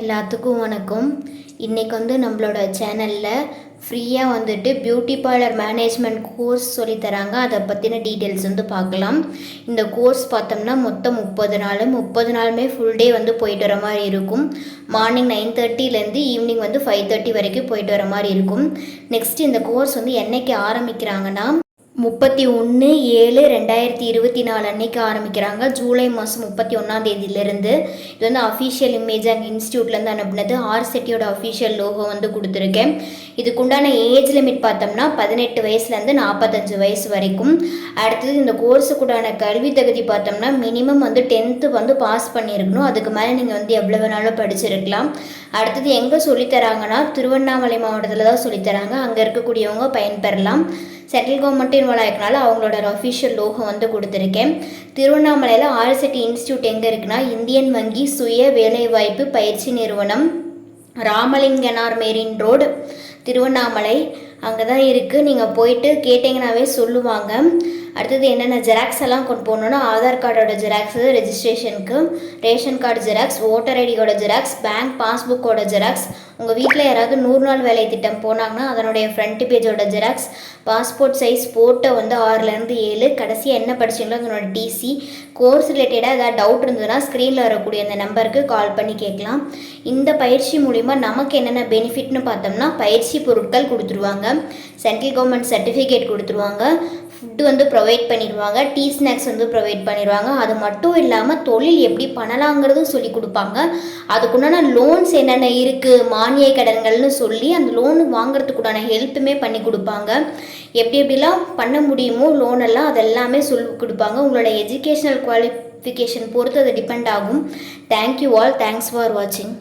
எல்லாத்துக்கும் வணக்கம். இன்றைக்கி வந்து நம்மளோட சேனலில் ஃப்ரீயாக வந்துட்டு பியூட்டி பார்லர் மேனேஜ்மெண்ட் கோர்ஸ் சொல்லித்தராங்க அதை பற்றின டீட்டெயில்ஸ் வந்து பார்க்கலாம். இந்த கோர்ஸ் பார்த்தோம்னா மொத்தம் முப்பது நாள். முப்பது நாளுமே ஃபுல் டே வந்து போயிட்டு வர மாதிரி இருக்கும். மார்னிங் நைன் தேர்ட்டிலேருந்து ஈவினிங் வந்து ஃபைவ் தேர்ட்டி வரைக்கும் போயிட்டு வர மாதிரி இருக்கும். நெக்ஸ்ட் இந்த கோர்ஸ் வந்து என்னைக்கு ஆரம்பிக்கிறாங்கன்னா முப்பத்தி ஒன்று ஏழு ரெண்டாயிரத்தி இருபத்தி நாலு அன்னைக்கு ஆரம்பிக்கிறாங்க. ஜூலை மாதம் முப்பத்தி ஒன்றாம் தேதியிலேருந்து இது வந்து அஃபீஷியல் இமேஜ் அண்ட் இன்ஸ்டியூட்லேருந்து அனுப்புனது. ஆர் செட்டியோட அஃபீஷியல் லோகோ வந்து கொடுத்துருக்கேன். இதுக்குண்டான ஏஜ் லிமிட் பார்த்தோம்னா பதினெட்டு வயசுலேருந்து நாற்பத்தஞ்சு வயசு வரைக்கும். அடுத்தது இந்த கோர்ஸுக்குண்டான கல்வி தகுதி பார்த்தோம்னா மினிமம் வந்து டென்த்து வந்து பாஸ் பண்ணியிருக்கணும். அதுக்கு மேலே நீங்கள் வந்து எவ்வளோ வேணாலும் படிச்சிருக்கலாம். அடுத்தது எங்கே சொல்லித்தராங்கன்னா திருவண்ணாமலை மாவட்டத்தில் தான் சொல்லித்தராங்க. அங்கே இருக்கக்கூடியவங்க பயன்பெறலாம். சென்ட்ரல் கவர்மெண்ட்டின் இன்வால்வ் அவங்களோட அஃபிஷியல் லோகோ வந்து கொடுத்துருக்கேன். திருவண்ணாமலையில் ஆர்எஸ்டி இன்ஸ்டியூட் எங்கே இருக்குன்னா இந்தியன் வங்கி சுய வேலைவாய்ப்பு பயிற்சி நிறுவனம் ராமலிங்கனார் மேரின் ரோடு திருவண்ணாமலை. அங்கே தான் இருக்குது நீங்கள் போயிட்டு கேட்டிங்கனாவே சொல்லுவாங்க. அடுத்தது என்னென்ன ஜெராக்ஸ் எல்லாம் கொண்டு போகணுன்னா ஆதார் கார்டோட ஜெராக்ஸு ரெஜிஸ்ட்ரேஷனுக்கு ரேஷன் கார்டு ஜெராக்ஸ் ஓட்டர் ஐடியோட ஜெராக்ஸ் பேங்க் பாஸ்புக்கோட ஜெராக்ஸ் உங்கள் வீட்டில் யாராவது நூறு நாள் வேலை திட்டம் போனாங்கன்னா அதனுடைய ஃப்ரண்ட் பேஜோட ஜெராக்ஸ் பாஸ்போர்ட் சைஸ் ஃபோட்டோ வந்து ஆறுலேருந்து ஏழு. கடைசியாக என்ன படிச்சீங்களோ அதனோட டிசி கோர்ஸ் ரிலேட்டடாக ஏதாவது டவுட் இருந்ததுன்னா ஸ்க்ரீனில் வரக்கூடிய அந்த நம்பருக்கு கால் பண்ணி கேட்கலாம். இந்த பயிற்சி மூலிமா நமக்கு என்னென்ன பெனிஃபிட்னு பார்த்தோம்னா பயிற்சி பொருட்கள் கொடுத்துருவாங்க. சென்ட்ரல் கவர்மெண்ட் சர்டிஃபிகேட் கொடுத்துருவாங்க. ஃபுட்டு வந்து ப்ரொவைட் பண்ணிடுவாங்க டீ ஸ்நாக்ஸ் வந்து ப்ரொவைட் பண்ணிடுவாங்க அது மட்டும் இல்லாமல் தொழில் எப்படி பண்ணலாங்கிறதும் சொல்லி கொடுப்பாங்க. அதுக்குண்டான லோன்ஸ் என்னென்ன இருக்குது மானிய கடன்கள்னு சொல்லி அந்த லோன் வாங்குறதுக்குண்டான ஹெல்ப்புமே பண்ணி கொடுப்பாங்க. எப்படி எப்படிலாம் பண்ண முடியுமோ லோன் எல்லாம் அதெல்லாமே சொல்லி கொடுப்பாங்க. உங்களோட எஜுகேஷ்னல் குவாலிஃபிகேஷன் பொறுத்து அது டிபெண்ட் ஆகும். தேங்க்யூ ஆல் தேங்க்ஸ் ஃபார் வாட்சிங்